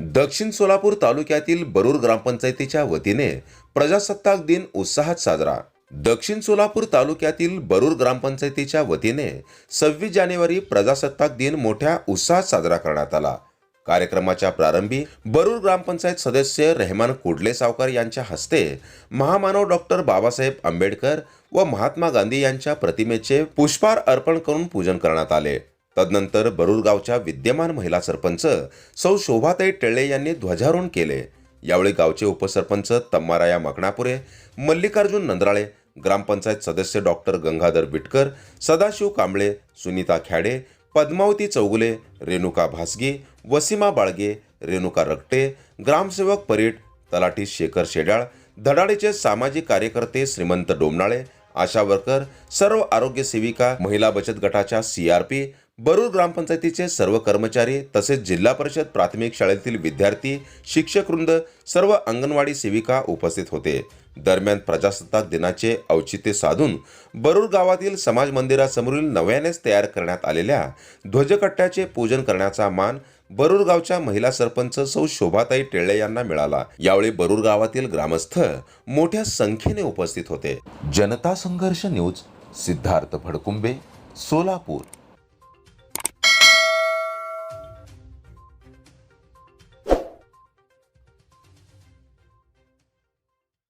दक्षिण सोलापूर तालुक्यातील बरूर ग्रामपंचायतीच्या वतीने प्रजासत्ताक दिन उत्साहात साजरा. दक्षिण सोलापूर तालुक्यातील बरूर ग्रामपंचायतीच्या वतीने सव्वीस जानेवारी प्रजासत्ताक दिन मोठ्या उत्साहात साजरा करण्यात आला. कार्यक्रमाच्या प्रारंभी बरूर ग्रामपंचायत सदस्य रेहमान कुडले सावकार यांच्या हस्ते महामानव डॉक्टर बाबासाहेब आंबेडकर व महात्मा गांधी यांच्या प्रतिमेचे पुष्पार अर्पण करून पूजन करण्यात आले. तदनंतर बरुरगावच्या विद्यमान महिला सरपंच सौ शोभाताई टेळे यांनी ध्वजारोहण केले. यावेळी गावचे उपसरपंच तम्माराया मकणापुरे मल्लिकार्जुन नंद्राळे ग्रामपंचायत सदस्य डॉक्टर गंगाधर विटकर सदाशिव कांबळे सुनीता खॅडे पद्मावती चौगुले रेणुका भासगी वसीमा बाळगे रेणुका रगटे ग्रामसेवक परीट तलाठी शेखर शेडाळ धडाडीचे सामाजिक कार्यकर्ते श्रीमंत डोमनाळे आशा वर्कर सर्व आरोग्य सेविका महिला बचत गटाच्या सी आर पी बरूर ग्रामपंचायतीचे सर्व कर्मचारी तसेच जिल्हा परिषद प्राथमिक शाळेतील विद्यार्थी शिक्षक वृंद सर्व अंगणवाडी सेविका उपस्थित होते. दरम्यान प्रजासत्ताक दिनाचे औचित्य साधून बरूर गावातील समाज मंदिरासमोरील नव्यानेच तयार करण्यात आलेल्या ध्वजकट्ट्याचे पूजन करण्याचा मान बरूर गावच्या महिला सरपंच सौ शोभाताई टेळे यांना मिळाला. यावेळी बरूर गावातील ग्रामस्थ मोठ्या संख्येने उपस्थित होते. जनता संघर्ष न्यूज सिद्धार्थ भडकुंबे सोलापूर.